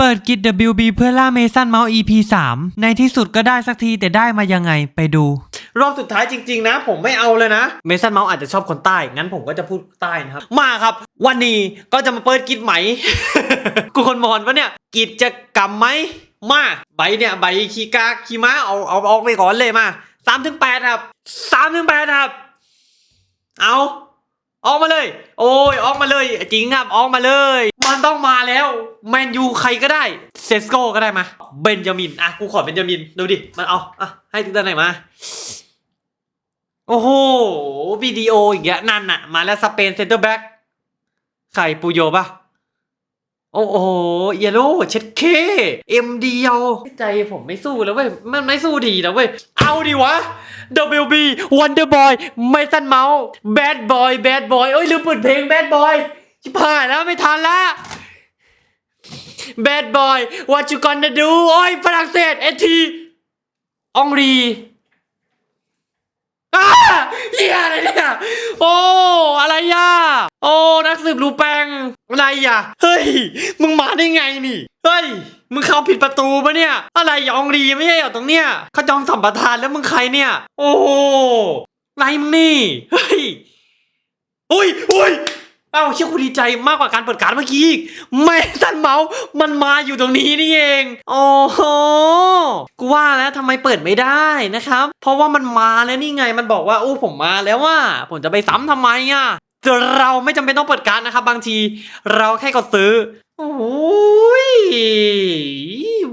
เปิดกิจ WB เพื่อล่าเมสันเมาส์ EP 3 ในที่สุดก็ได้สักทีแต่ได้มายังไงไปดู รอบสุดท้ายจริง ๆ นะ ผมไม่เอาเลยนะ เมสันเมาส์อาจจะชอบคนใต้ งั้นผมก็จะพูดใต้นะครับ มาครับ วันนี้ก็จะมาเปิดกิจไหม กูคนมอนปะเนี่ย กิจกรรมไหม มา ใบเนี่ยใบขี่กาขี่ม้าเอาเอาเอาออกไปก่อนเลยมาสามถึงแปดครับสามถึงแปดครับ เอาออกมาเลย โอ้ยออกมาเลย จริงครับออกมาเลย มันต้องมาแล้วแมนยูใครก็ได้เซสโก้ก็ได้มาเบนจามินอะกูขอเบนจามินดูดิมันเอาอะให้ทุกท่านไหนมา โอ้โหวิดีโออีกแล้วนั่นน่ะ มาแล้วสเปนเซนเตอร์แบ็กใครปูโยปะโอ้โหเยโร่เช็ดเคเอ็มเดียวใจผมไม่สู้แล้วเว้ย มันไม่สู้ดีนะเว้ย เอาดิวะ WB Wonder Boy ไม่สั้นเมาส์ Bad Boy Bad Boy เอ้ยลืมเปิดเพลง Bad Boy ชิบหายแล้วไม่ทันละ Bad Boy What you gonna do โอ้ยฝรั่งเศสเอทีองรีอ้าเฮียอะไรเนี่ย โอ้ อะไรย่ะ โอ้ นักสืบรูแปงอะไรอะ เฮ้ย มึงมาได้ไงนี่ เฮ้ย มึงเข้าผิดประตูปะเนี่ย อะไรอย่าองรีไม่ใช่เหรอตรงเนี้ยเขาจองสัมปทานแล้วมึงใครเนี่ย โอ้ไรมึงนี่ เฮ้ย อุ้ยอุ้ย อ้าเชื่อคุณดีใจมากกว่าการเปิดการดเมื่อกี้อีกแม่สันเมาส์มันมาอยู่ตรงนี้นี่เองโอ้โหกูว่าแล้วทำไมเปิดไม่ได้นะครับ เพราะว่ามันมาแล้วนี่ไงมันบอกว่าโอ้ผมมาแล้วว่า ผมจะไปซ้ำทำไมอะแต่เราไม่จำเป็นต้องเปิดการดนะครับ บางทีเราแค่กดซื้อโอ้ย